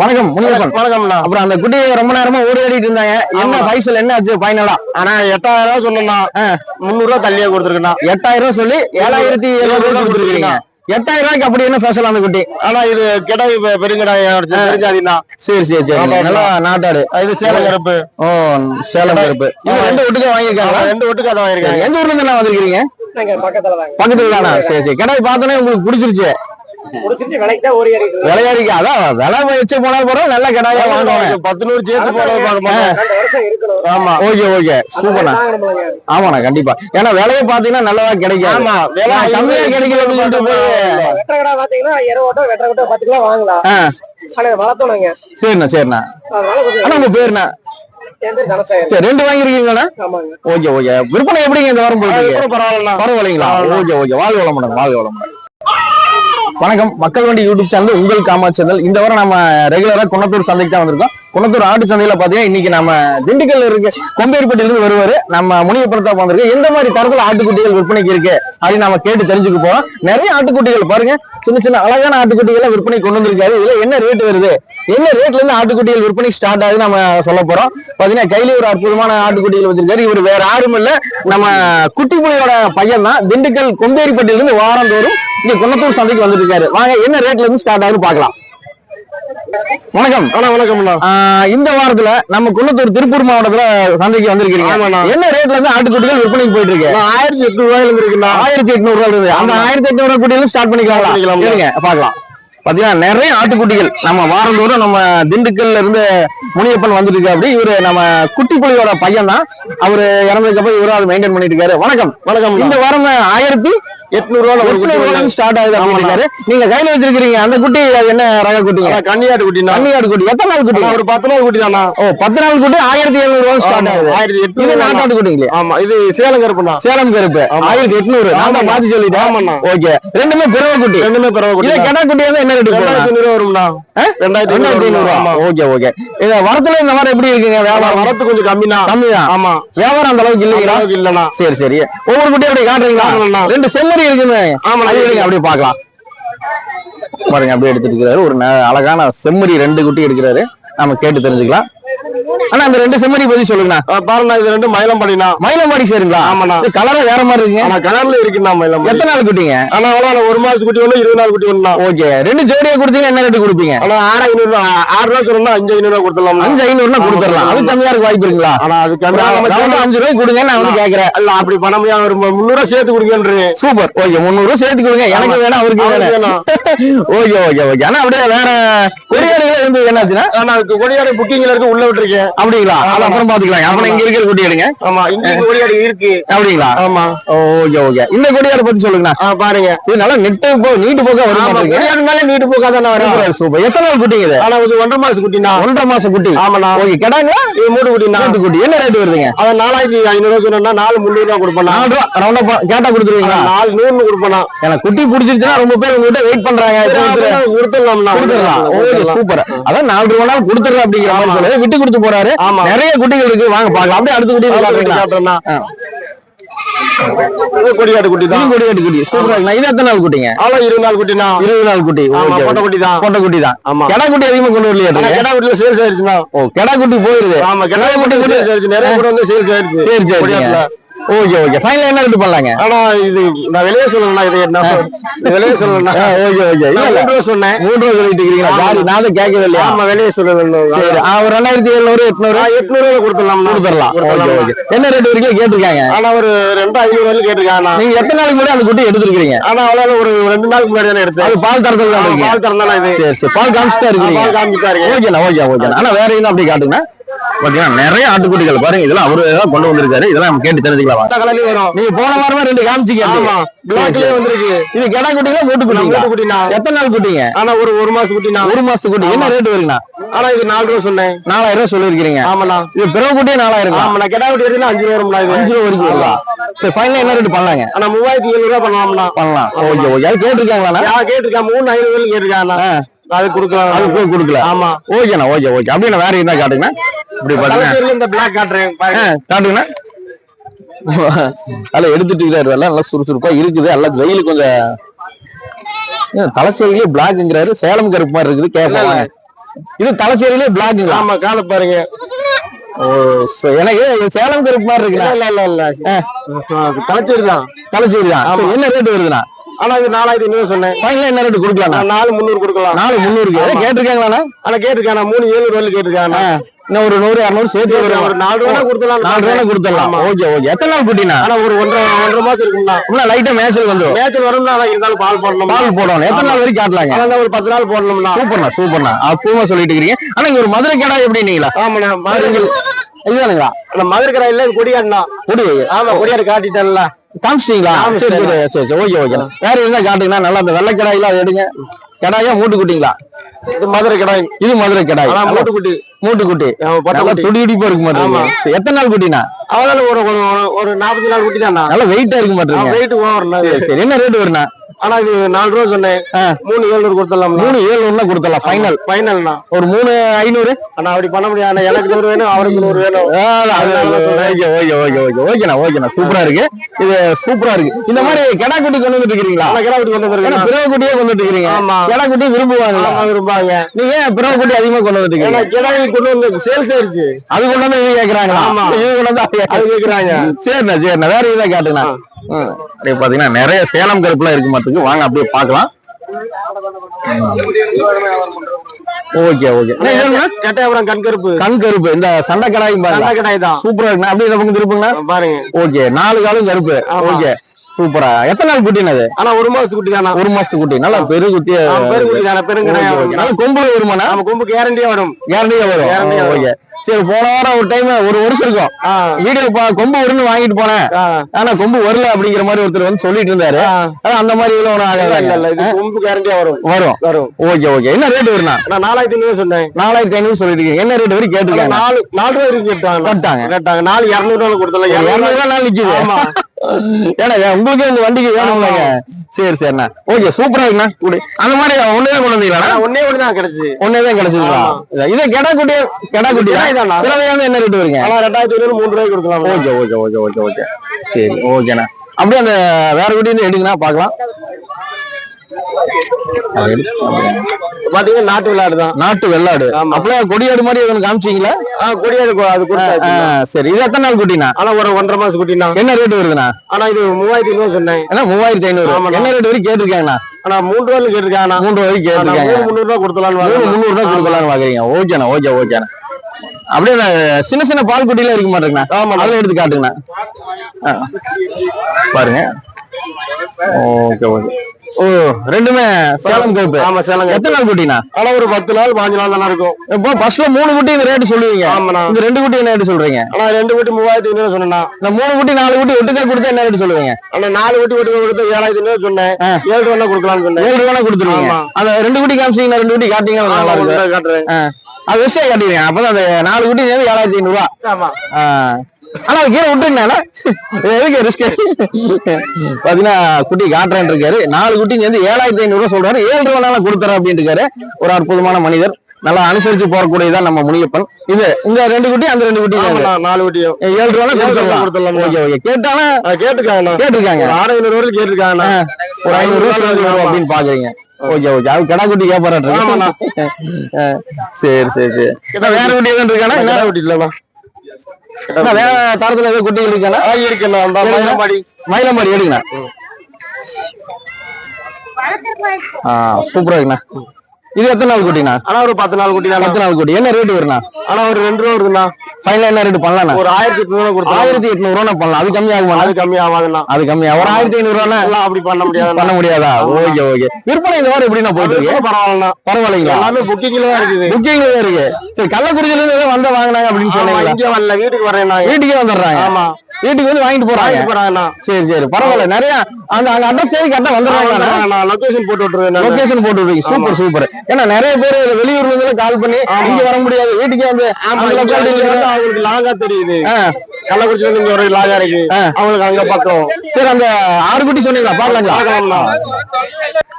வணக்கம் முனியப்பன். வணக்கம்ண்ணா. அப்புறம் அந்த குட்டி ரொம்ப நேரமா ஓடி ஆடிட்டு இருந்தாங்க. என்ன. பைசல் என்ன ஆச்சு ஃபைனலா ஆனா எட்டாயிரம் ரூபாய் சொன்னா முந்நூறு ரூபாய் தள்ளியே கொடுத்துருக்கேண்ணா. எட்டாயிரம் ரூபாய் சொல்லி ஏழாயிரத்தி எழுநூறு ரூபாய் கொடுத்துருக்கீங்க. எட்டாயிரம் ரூபாய்க்கு அப்படி என்ன ஸ்பெஷல் அந்த குட்டி? ஆனா இது கிடாய் பெ- பெருங்கிடாய் பெருஞ்சாதிண்ணா. சரி சரி சரி. நல்லா நாட்டாடு. இது சேலம் கருப்பு. ஓ சேலம் கருப்பு. இது. ரெண்டு ஒட்டுக்கா வாங்கியிருக்காங்க ரெண்டு ஒட்டுக்கு அதை வாங்கிருக்காங்க எந்த ஊர்ல இருந்து எல்லாம் வந்திருக்கீங்க? பக்கத்துல தானா? சரி சரி. கடாய் பார்த்தோன்னே உங்களுக்கு பிடிச்சிருச்சு. விளையாடிக்க அதான் விலை வச்சு போனா போறோம் நல்ல கடாயா வாங்குவாங்க. பத்து நூறு சேர்த்து ஆமா. Okay okay. சூப்பர்ண்ணா. தாங்கணும்லங்க. ஆமாண்ணா கண்டிப்பா. ஏன்னா விலையை பாத்தீங்கன்னா நல்லதா கிடைக்கும் ஆமா. விலை கம்மியா அப்படின்னு சொல்லிட்டு போய் வெட்டை கடை பாத்தீங்கன்னா வெட்டை ஓட்டம் பத்து கிலோ வாங்கலாம். வளர்த்தணுங்க. சரிண்ணா சரிண்ணா. ஆனா உங்க பேருண்ணா? ரெண்டு வாங்கிருக்கீங்களா ஓகே ஓகே. விற்பனை எப்படிங்க இந்த வாரம்? பரவாயில்ல பரவாயில்லைங்களா? Okay okay. வாழ்க வளமுடன் வாழ்க வளமுடன். வணக்கம். மக்கள் வண்டி யூடியூப் சேனல் உங்கள் காமா சேனல். இந்த வாரம் நம்ம ரெகுலரா குணத்தூர் சந்தைக்கு தான் வந்திருக்கோம். குணத்தூர் ஆட்டு சந்தையில பாத்தீங்கன்னா இன்னைக்கு நம்ம திண்டுக்கல்ல இருக்கு கொம்பேரிப்பட்டிலிருந்து வருவாரு. நம்ம முனியப்படத்தா வந்திருக்கு. எந்த மாதிரி தரத்துல ஆட்டுக்குட்டிகள் விற்பனைக்கு இருக்கு அப்படின்னு நம்ம கேட்டு தெரிஞ்சுக்க போறோம். நிறைய ஆட்டுக்குட்டிகள் பாருங்க. சின்ன சின்ன அழகான ஆட்டுக்குட்டிகளை விற்பனை கொண்டு வந்திருக்காரு. இதுல என்ன ரேட் வருது? என்ன ரேட்ல இருந்து ஆட்டுக்குட்டிகள் விற்பனை ஸ்டார்ட் ஆகுது நம்ம சொல்ல போறோம். பாத்தீங்கன்னா கையில ஒரு அற்புதமான ஆட்டுக்குட்டிகள் வச்சிருக்காரு இவர் வேற யாரும் இல்ல. நம்ம குட்டிப்புலியோட பையன் தான் திண்டுக்கல் கொம்பேரிப்பட்டியிலிருந்து வாரந்தோறும் இங்க குணத்தூர் சந்தைக்கு வந்துட்டு இருக்காரு வாங்க என்ன ரேட்ல இருந்து ஸ்டார்ட் ஆகுது பாக்கலாம் வணக்கம். ஆஹ் இந்த வாரத்துல நம்ம குன்னத்தூர் திருப்பூர் மாவட்டத்துல சந்தைக்கு வந்திருக்கீங்க. என்ன ரேட்ல இருந்து ஆட்டுக்குட்டிகள் விற்பனைக்கு போயிட்டு இருக்கு ஆயிரத்தி எட்நூறு ரூபாயில இருந்து ஆயிரத்தி எட்நூறு ரூபாய் இருக்குது அந்த. ஆயிரத்தி எட்நூறு ரூபாய் குட்டிகளும் ஸ்டார்ட் பண்ணிக்கலாம். இருங்க பார்க்கலாம். பாத்தீங்கன்னா நிறைய ஆட்டுக்குட்டிகள் நம்ம வாரந்தோறும் நம்ம திண்டுக்கல்ல இருந்து முனியப்பன் வந்துட்டு இருக்காரு அப்படி. இவரு நம்ம குட்டி புலியோட பையன் தான் அவரு இறந்ததுக்கு அப்புறம் இவரும் அதை மெயின்டைன் பண்ணிட்டு இருக்காரு வணக்கம். வணக்கம் இந்த வாரம் ஆயிரத்தி எட்நூறு ரூபாய் ஒரு குட்டி எட்நூறு ஸ்டார்ட் ஆகுது அப்படின்னாரு நீங்க கையில வச்சிருக்கீங்க அந்த குட்டி அது என்ன ரக குட்டிங்க? ஆனா கன்னியாட்டு குட்டிண்ணா. கன்னியாடு குட்டி. எத்தனை நாள் குட்டி? ஒரு பத்து நாள் குட்டி தானா ஓ பத்து நாள் குட்டி ஆயிரத்தி எழுநூறு ரூபாய் ஸ்டார்ட் ஆகுது. ஆயிரத்தி இது எட்நூறு நாட்டாட்டு குட்டிங்களே? ஆமா இது சேலம் கருப்புண்ணா. சேலம் கருப்பு. ஆயிரத்தி எட்நூறு. நான் மாத்தி சொல்லிட்டேன். ஓகே. ரெண்டுமே பிறவை குட்டி. ரெண்டுமே பிறவை குட்டி. இதே கடா குட்டி என்ன ரேட்டு வரும்ண்ணா. ஆமா. Okay okay. வரத்துல இந்த வாரம் எப்படி இருக்குங்க? வியாபாரம்? வரத்து கொஞ்சம் கம்மிண்ணா கம்மிதான் ஆமா. வியாபாரம் அந்த அளவுக்கு இல்லைங்களா? இல்லண்ணா. சரி சரி. ஒவ்வொரு குட்டியும் அப்படி காட்டுறீங்களா. ரெண்டு செம்மறி இருக்குன்னு. எடுங்க, அப்படியே பார்க்கலாம். பாருங்க அப்படியே எடுத்துட்டு இருக்கிறாரு. ஒரு அழகான செம்மறி ரெண்டு குட்டி எடுக்கிறாரு. நம்ம கேட்டு தெரிஞ்சுக்கலாம். ஆனா அந்த ரெண்டு செம்மறி பத்தி சொல்லுங்கண்ணா. ஆ, பாருண்ணா இது ரெண்டு மயிலம் பண்ணினா மயிலம்பாடி சேருங்களா? ஆமாண்ணா. கலரே வேற மாதிரி இருக்குங்க. ஆனா கலர்ல இருக்குண்ணா மயிலம் எத்தனை நாள் குட்டிங்க? ஆனா அவ்வளவு ஒரு மாசத்து குட்டி ஒண்ணு இருபது நாள் குட்டி ஒண்ணுண்ணா. ஓகே. ரெண்டு ஜோடியா கொடுத்தீங்கன்னா என்ன ரேட்டு கொடுப்பீங்க? ஆனா ஆறு ஐநூறு ஆறு ரூபா சொல்லணும்னா அஞ்சு ஐநூறு ரூபா கொடுத்துடலாம் அஞ்சு ஐநூறுனா கொடுத்துடலாம். அது கம்மியா இருக்க வாய்ப்பு இருக்குங்களா? ஆனா அது கம்மியா அஞ்சு ரூபாய் கொடுங்க நான் வந்து கேக்குறேன். இல்ல அப்படி பண்ண முடியாது. ஒரு முந்நூறு சேர்த்து கொடுக்கன்றீங்க சூப்பர் ஓகே முந்நூறு சேர்த்து கொடுங்க. எனக்கு. வேணாம் அவருக்கு வேணாம் ஓகே ஓகே ஓகே. ஆனா அப்படியே வேற கொடியாடுகள் இருந்து என்னாச்சுன்னா? ஆனா கொடியாடு புக்கிங்ல இருக்கு உள்ள விட்டுருக்கேன் அப்படிங்களா? அது அப்புறம் பாத்துக்கலாம் அப்புறம் இங்க இருக்கிற கொடி எடுங்க. ஆமா இங்க கொடியாடு இருக்கு. அப்படிங்களா? ஆமா. Okay okay. இந்த கொடியாடு பத்தி சொல்லுங்கண்ணா. ஆ பாருங்க. இது நல்லா நெட்டு போ நீட்டு போக்க வரும் பாத்துங்க கொடியாடுனாலே நீட்டு போக்காதானே வரும். சூப்பர். எத்தனை நாள் குட்டிங்க இது? ஆனா இது ஒன்றரை மாசம் குட்டினா ஒன்றரை மாசம் குட்டி. ஆமாண்ணா. ஓகே கிடாங்களா இது மூணு குட்டினா நாட்டு குட்டி. என்ன ரேட் வருதுங்க? அதை நாலாயிரத்தி ஐநூறு ரூபா சொன்னா நாலு முந்நூறு ரூபா கொடுப்பேன் நாலு ரூபா. ரவுண்டா கேட்டா கொடுத்துருவீங்களா? நாலு நூறு கொடுப்பேன் எனக்கு குட்டி பிடிச்சிருச்சுன்னா ரொம்ப பேர் உங்ககிட்ட வெயிட் பண்றாங்க. கொடுத்துடலாம். Okay super. அதான் நாலு ரூபா நாள் கொடுத்துறேன் அப்படிங்கிற மாதிரி விட்டு கொடுத்து போறாரு. ஆமா. நிறைய குட்டிகள் இருக்கு. வாங்க பார்க்கலாம். அப்படியே அடுத்த குட்டி காட்டுறீங்களா காட்டுறேன்னா ஆ. கொடியாடு குட்டி தான். கொடி கட்டு. சூப்பரா இருக்கு இது எத்தனை நாள் குட்டிங்க? அவ்வளவு இருபது நாள் குட்டினா இருபது நாள் குட்டி. ஆமா பொட்டை குட்டி தான். கொட்டை குட்டி தான். ஆமா. கெடா குட்டி அதிகமா கொண்டு வரலையா? கிடா குட்டில சேல்ஸ் ஆயிடுச்சுண்ணா ஓ கெடா குட்டி போயிருது. ஆமா கிடா குட்டி சேல்ஸ் நிறைய கூட வந்து சேல்ஸ். Okay okay. ஃபைனல் என்ன ரேட் பண்ணலாங்க? ஆனா இது நான் வெளியே சொல்லணும்னா இது என்ன வெளியே சொல்லணும்னா ஓகே ஓகே. இல்ல மூன்று ரூபா சொன்னேன். மூன்று ரூபா சொல்லிட்டு இருக்கீங்களா. சாரி நான் தான் கேட்கவே இல்லையா? ஆமா வெளியே சொல்லணும் சரி. ஒரு ரெண்டாயிரத்தி எழுநூறு எட்நூறு? எட்நூறு ரூபா கொடுத்துடலாம் கொடுத்துடலாம். Okay okay. என்ன ரேட் வரைக்கும் கேட்டிருக்காங்க? ஆனா ஒரு ரெண்டு ஐநூறு வரைக்கும் கேட்டிருக்காங்க நீங்க எத்தனை நாளைக்கு முன்னாடி அந்த குட்டி எடுத்திருக்கீங்க ஆனா அவ்வளவு ஒரு ரெண்டு நாளுக்கு முன்னாடி தானே எடுத்தேன். அது பால் தரத்துல தான் பால் திறந்தானே இது. சரி சரி. பால் காமிச்சுட்டா ஆ, இருக்கீங்க பால் காமிச்சுட்டா இருக்கேன். ஓகேண்ணா ஓகே ஓகேண்ணா. ஆனா வேற எதுவும் அப்படி காட்டுங்க பாத்தீங்கன்னா நிறைய ஆட்டுக்குட்டிகள் பாருங்க இதெல்லாம் அவரு தான் கொண்டு வந்திருக்காரு. இதெல்லாம் நம்ம கேட்டு தெரிஞ்சுக்கலாம். கலர்லயும் வரும். நீங்க போன வாரமா ரெண்டு காமிச்சிக்க ஆமா. பிளாக்லயே வந்திருக்கு. இது கெடா குட்டிங்களா மூட்டு குட்டிங்களா? வீட்டு குட்டினா எத்தனை நாள் குட்டிங்க? ஆனா ஒரு ஒரு மாசம் குட்டினா ஒரு மாசத்து குட்டி. என்ன ரேட் வருங்கண்ணா? ஆனா இது நாலு ரூபா சொன்னேன். நாலாயிரம் ரூபாய் சொல்லிருக்கீங்க ஆமாண்ணா. இது பிறகு குட்டியே நாலாயிரம் ஆமாண்ணா. கெடா குட்டி எடுத்தா அஞ்சு ரூபா வரும்ண்ணா இது. அஞ்சு ரூபா வரைக்கும் சரி ஃபைனல் என்ன ரேட் பண்ணலாங்க? ஆனா மூவாயிரத்தி ஏழு ரூபா பண்ணலாம்ண்ணா. பண்ணலாம். Okay okay. அது கேட்டிருக்காங்களாண்ணா? யா கேட்டிருக்கா? மூணு ஐநூறு கேட்டிருக்காண்ணா ஆ. அது கொடுக்கலாம். அது கொடுக்கல ஆமா. ஓகேண்ணா ஓகே ஓகே அப்படின்னா வேற என்ன காட்டுங்கண்ணா இப்படி இந்த பிளாக் காட்டுறேன். காட்டுங்கண்ணா. அதில் எடுத்துட்டு இருக்காரு எல்லாம் நல்லா சுறுசுறுப்பா இருக்குது எல்லாம் வெயில் கொஞ்சம். தலைச்சேரியிலே பிளாக்ங்கிறாரு சேலம் கருப்பு மாதிரி இருக்குது கேட்கலாம் இது தலைச்சேரியிலே பிளாக்குங்களா ஆமா கால பாருங்க. ஓ எனக்கு சேலம் கருப்பு மாதிரி இருக்குண்ணா. இல்ல இல்ல இல்ல. கலைச்சேரி தான். தலைச்சேரி தான். என்ன ரேட் வருதுண்ணா? ஆனா இது நாலாயிரத்தி ஐநூறு சொன்னேன். ஃபைனல் என்ன ரேட் கொடுக்கலாண்ணா நான் நாலு முந்நூறு கொடுக்கலாம். நாலு முந்நூறுக்கு? ஆமா. கேட்டிருக்காங்களாண்ணா? ஆனா கேட்டிருக்காண்ணா மூணு ஏழு ரூபாய் கேட்டிருக்காண்ணா ஆ, இன்னும் ஒரு நூறு இரநூறு சேர்த்து ஒரு நாலு ரூபா கொடுத்துலாம் நாலு ரூபா கொடுத்துடலாம். Okay okay. எத்தனை நாள் குட்டினா ஆனா ஒரு ஒன்றரை ஒன்றரை மாசம் இருக்கும்ண்ணா. இன்னும் லைட்டா மேய்ச்சல் வந்துடும் மேய்ச்சல் வரும்னா இருந்தாலும் பால் போடணும் பால் போடணும். எத்தனை நாள் வரைக்கும் காட்டலாங்க? ஒரு பத்து நாள் போடணும்னா சூப்பர்ண்ணா சூப்பர்ண்ணா. அப்பூமா சொல்லிட்டு இருக்கீங்க ஆனா இங்க ஒரு மதுரை கேடா எப்படின்னீங்களா ஆமாண்ணா மதுரை இதுதானுங்களா மதுரை கடையில கொடியாடுனா கொடி. ஆமா கொடியாடு காட்டிட்டேன்ல. காமிச்சிட்டீங்களா? சரி சரி. சரி ஓகே ஓகே. வேற இருந்தா காட்டுங்கண்ணா நல்லா அந்த வெள்ளை கடாயில அதை எடுங்க. கடாயா மூட்டு குட்டிங்களா இது மதுரை கடாய். இது மதுரை கடாய். மூட்டு குட்டி மூட்டு குட்டி. துடி துடிப்பா இருக்கு சரி, எத்தனை நாள் குட்டினா? அவளால ஒரு ஒரு- நாற்பத்தி நாலு குட்டி தானா நல்லா வெயிட்டா இருக்கு மாட்டேங்க வெயிட் சரி என்ன ரேட் வருண்ணா? ஆனா இது நாலு ரூபா சொன்னேன். மூணு ஏழுநூறு கொடுத்துடலாம் மூணு ஏழு ஒண்ணா கொடுத்துடலாம் ஃபைனல் ஃபைனல்ண்ணா ஒரு மூணு ஐநூறு. ஆனா அப்படி பண்ண முடியாது. எனக்கு நூறு வேணும் அவருக்கு நூறு வேணும். Okay okay okay okay. ஓகேண்ணா ஓகேண்ணா சூப்பரா இருக்கு. இது சூப்பரா இருக்கு. இந்த மாதிரி கெடா குட்டி கொண்டு வந்துட்டு இருக்கீங்களா கிடா குட்டி கொண்டு ஏன்னா வந்துருக்கேன் பிறவை குட்டியே கொண்டு ஆமா. கெடா குட்டி விரும்புவாங்களா ஆமா விரும்பாங்க நீங்க ஏன் பிறவை குட்டி அதிகமா கொண்டு இருக்கீங்க கிடாய் கொண்டு வந்து சேல்ஸ் ஆயிருச்சு. அது கொண்டு வந்து இது கேக்குறாங்களா? ஆமா. இது கொண்டு வந்து அது கேக்குறாங்க. சரிண்ணா சரிண்ணா. வேற இதை காட்டுண்ணா. அப்படியே பாத்தீங்கன்னா நிறைய சேலம் கருப்புலாம் இருக்கு மாட்டுக்கு வாங்க அப்படியே பார்க்கலாம். Okay okay. கெட்டையாபுரம் கண் கருப்பு கண் கருப்பு இந்த சண்டை கடாயும் நல்ல பாருங்க கடாய் தான். சூப்பரா இருக்குண்ணா அப்படியே இந்த பக்கம் பாருங்க. ஓகே நாலு காலும் கருப்பு. ஓகே. சூப்பரா. எத்தனை நாள் குட்டினது ஆனா ஒரு மாசத்து குட்டி தானா? ஒரு மாசத்து குட்டி. நல்லா பெரு குட்டி பெரு குட்டி தானே பெருங்கடாய் நல்லா கொம்புல வருமாண்ணா? நம்ம கொம்பு கேரண்டியா வரும். கேரண்டியா வரும். ஓகே. சரி போன வாரம் ஒரு டைம் ஒரு வருஷம் இருக்கும். வீடியோ கொம்பு வரும்னு வாங்கிட்டு போனேன். ஆனா கொம்பு வரல அப்படிங்கிற மாதிரி ஒருத்தர் வந்து சொல்லிட்டு இருந்தாரு. அந்த மாதிரி இது கொம்பு கேரண்டியா வரும். வரும். வரும். Okay okay. என்ன ரேட் வருண்ணா? நான் நாலாயிரத்தி ஐநூறு சொன்னேன். நாலாயிரத்தி ஐநூறு சொல்லிட்டு என்ன ரேட் வரைக்கும் கேட்டிருக்காங்க? நாலு நாலு ரூபாய் கேட்டாங்க. கேட்டாங்க. நாலு இருநூறு ரூபாய் கொடுத்தல இருநூறு ரூபாய் நாள் நிக்குது. ஆமா. ஏன்னா உங்களுக்கு இந்த வண்டிக்கு வேணும்லங்க சரி சரிண்ணா. ஓகே சூப்பரா இருக்குண்ணா. குடி. அந்த மாதிரி ஒண்ணுதான் கொண்டு வந்தீங்களா ஒன்னே ஒண்ணு தான் கிடைச்சு ஒன்னேதான் கிடைச்சதுங்களா? இதே கெடா குட்டி கெடா குட்டி? பிறவையாந்து என்ன ரேட் வருங்க? ரெண்டாயிரத்தி ஐநூறு மூணு ரூபாய்க்கு கொடுக்கலாம் okay okay okay okay okay சரி ஓகேண்ணா. அப்படியே அந்த வேற குட்டி எடுங்கண்ணா. அப்படியே. பாத்தீங்கன்னா நாட்டு விளையாடு தான். நாட்டு வெள்ளாடு ஆமா. அப்படியே கொடியாடு மாதிரி எதுவும் காமிச்சீங்களா? கொடியாடு அது சரி. இது எத்தனை நாள் குட்டிண்ணா? ஆனா ஒரு ஒன்றரை மாசம் குட்டினா என்ன ரேட் வருதுண்ணா? ஆனா இது மூவாயிரத்தி ஐநூறு சொன்னேன். ஏன்னா மூவாயிரத்தி ஐநூறு. என்ன ரேட் வரைக்கும் கேட்டிருக்காங்கண்ணா? ஆனா மூன்று ரூபாய்க்கு கேட்டிருக்காங்க மூன்று ஆனா கேட்டிருக்காங்க. முந்நூறு ரூபாய் கொடுத்தலாம்னு. முந்நூறு ரூபாய் கொடுக்கலாம்னு பாக்குறீங்க ஓகேண்ணா ஓகே ஓகேண்ணா. அப்படியே சின்ன சின்ன பால் குட்டிலாம் இருக்க மாட்டேங்கண்ணா. ஆமாண்ணா. அதெல்லாம் எடுத்து காட்டுங்கண்ணா. பாருங்க. Okay okay. ஓ ரெண்டுமே சேலம் கருப்பு ஆமா சேலங்க எத்தனை நாள் குட்டிண்ணா ஆனா ஒரு பத்து நாள் பாஞ்சு நாள் தானே இருக்கும். இப்போ ஃபர்ஸ்ட்ல மூணு குட்டி இந்த ரேட் சொல்லுவீங்க. ஆமாண்ணா. இந்த ரெண்டு குட்டி என்ன ரேட் சொல்றீங்க? ஆனா ரெண்டு குட்டி மூவாயிரத்தி ஐநூறு சொன்னா இந்த மூணு குட்டி நாலு குட்டி ஒட்டுக்கா கொடுத்தா என்ன ரேட் சொல்லுவீங்க? ஆனா நாலு குட்டி குட்டி கொடுத்து ஏழாயிரத்தி ஐநூறு சொன்னேன். ஏழு ரூபா கொடுக்கலாம்னு சொன்னேன். ஏழு ரூபா கொடுத்துருவீங்க. அந்த ரெண்டு குட்டி காமிச்சீங்கன்னா ரெண்டு குட்டி காட்டிங்க நல்லா இருக்கும். காட்டுறேன். அது விஷயம் காட்டிடுங்க. அப்பதான் அந்த நாலு குட்டி ஏழாயிரத்தி ஐநூறு ரூபா. ஆமா. ஆனா கீழே விட்டுருங்கண்ணா எதுக்கு ரிஸ்க் பாத்தீங்கன்னா குட்டி காட்டுறேன் இருக்காரு. நாலு குட்டி சேர்ந்து ஏழாயிரத்தி ஐநூறு ரூபா சொல்றாரு. ஏழு ரூபாய் கொடுத்துறேன் அப்படின்னு இருக்காரு. ஒரு அற்புதமான மனிதர். நல்லா அனுசரிச்சு போறக்கூடியதான் நம்ம முனியப்பன். இது இந்த ரெண்டு குட்டி அந்த ரெண்டு குட்டி நாலு குட்டியும் ஏழு ரூபா கொடுத்துடலாம். Okay okay. கேட்டாலும் கேட்டிருக்காங்க. ஒரு ஆறு ஐநூறு வரைக்கும் கேட்டிருக்காங்கண்ணா. ஆ, ஒரு ஐநூறு ரூபா அப்படின்னு பாக்குறீங்க. Okay okay. அது கடா குட்டி. கேப்பாரு சரி சரி சரி. வேற குட்டி. எதுவும் இருக்கானா என்ன குட்டி அண்ணா, வேற தரத்துல ஏதோ இருக்குண்ணா அந்த சரிண்ணா. மயிலம்பாடி. மயிலம்பாடி எடுங்கண்ணா. ஆ சூப்பரா இருக்குண்ணா. இது எத்தனை நாள் குட்டிண்ணா ஆனா ஒரு பத்து நாள் குட்டி பத்து நாள் குட்டி. என்ன ரேட் வருண்ணா? ஆனா ஒரு ரெண்டு ரூபா வருதுண்ணா. ஃபைனல் என்ன ரேட் பண்ணலாம்ண்ணா ஒரு ஆயிரத்தி எட்நூறு கொடுத்தா. ஆயிரத்தி எட்நூறு ரூபா பண்ணலாம். அது கம்மி ஆகுமா? அது கம்மி ஆகாதுண்ணா. அது கம்மியா ஒரு ஆயிரத்தி ஐநூறு ரூபா அப்படி பண்ண முடியாதுண்ணா. பண்ண முடியாதா? Okay okay. விற்பனை இந்த வாரம் எப்படிண்ணா போயிட்டு இருக்கு? பரவாயில்லண்ணா. பரவாயில்லைங்களா? எல்லாமே புக்கிங்ல தான் இருக்குது. புக்கிங்ல தான் இருக்கு. சரி கள்ளக்குறிச்சில இருந்து வந்த வாங்கினாங்க அப்படின்னு இங்க வரல. வீட்டுக்கு வரேன் வீட்டுக்கே வந்துடுறாங்க. ஆமா. வீட்டுக்கு வந்து வாங்கிட்டு போறாங்க. போறாங்கண்ணா. சரி சரி. பரவாயில்ல. நிறைய அந்த அங்க அட்ரஸ் தேடி கரெக்டா வந்துடுறாங்க நான் லொகேஷன் போட்டு விட்டுருவேன். லொகேஷன் போட்டு விடுறீங்க சூப்பர் சூப்பர் ஏன்னா நிறைய பேர் வெளியூர்ல இருந்து கால் பண்ணி. இங்க வர முடியாது. வீட்டுக்கே வந்து வந்து அவங்களுக்கு லாங்கா தெரியுது. ஆ, கள்ளக்குறிச்சில இருந்து ஒரு லாங்கா இருக்கு. அவங்களுக்கு அங்க பக்கம். சரி அந்த ஆறு குட்டி சொன்னீங்களா? பாக்கலாங்களா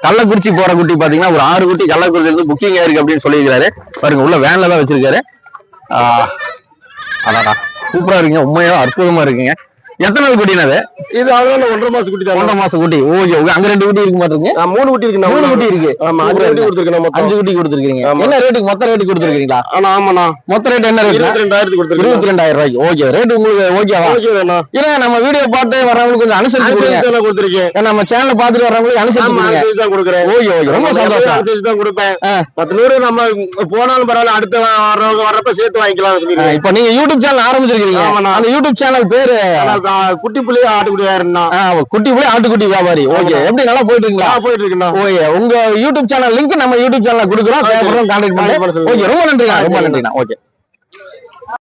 கள்ளக்குறிச்சி போற குட்டி பாத்தீங்கன்னா ஒரு ஆறு குட்டி கள்ளக்குறிச்சில இருந்து புக்கிங் ஆயிருக்கு அப்படின்னு சொல்லியிருக்காரு பாருங்க உள்ள வேன்ல தான் வச்சிருக்காரு. அடாடா. சூப்பரா இருக்குங்க. உண்மையா அற்புதமா இருக்கீங்க. எத்தனை குட்டினா அது இது அவ்வளவு ஒன்றரை மாசம் குட்டி ஒன்றரை மாசம் குட்டி. ஓகே ஓகே அங்க ரெண்டு குட்டி இருக்கு மாட்டீங்க மூணு குட்டி இருக்கு மூணு குட்டி இருக்கு. ஆமா அஞ்சு குட்டி கொடுத்துருக்கேன் அஞ்சு குட்டி கொடுத்துருக்கீங்க. என்ன ரேட்டுக்கு மொத்த ரேட்டு கொடுத்துருக்கீங்களா? ஆனா ஆமாண்ணா. மொத்த ரேட் என்ன ரேட் இருபத்தி ரெண்டாயிரத்து கொடுத்துருக்கேன். இருபத்தி ரெண்டாயிரம் ரூபாய்க்கு. ஓகே ரேட் உங்களுக்கு ஓகேவா ஏன்னா நம்ம வீடியோ பார்த்து வரவங்களுக்கு கொஞ்சம் அனுசரிச்சு கொடுத்துருக்கேன். நம்ம சேனல் பார்த்துட்டு வரவங்களுக்கு அனுசரிச்சு தான் கொடுக்குறேன். ஓகே ஓகே ரொம்ப சந்தோஷம். அனுசரிச்சு தான் கொடுப்பேன். பத்து நூறு நம்ம போனாலும் பரவாயில்ல அடுத்த வர்றவங்க வர்றப்ப சேர்த்து வாங்கிக்கலாம் இப்ப நீங்க யூடியூப் சேனல் ஆரம்பிச்சிருக்கீங்க. அந்த யூடியூப் சேனல் பேரு குட்டி புள்ளி ஆட்டுக்குடியா இருந்தா? ஆ, குட்டி போய் ஆட்டுக்குட்டி வியாபாரி. ஓகே எப்படி நல்லா போயிட்டு இருக்கீங்களா போயிட்டு இருக்குண்ணா ஓகே உங்க யூடியூப் சேனல் லிங்க் நம்ம யூடியூப் சேனல்ல கொடுக்குறோம். கான்டாக்ட் பண்ணி. ஓகே ரொம்ப நன்றிண்ணா ரொம்ப. நன்றிண்ணா. ஓகே.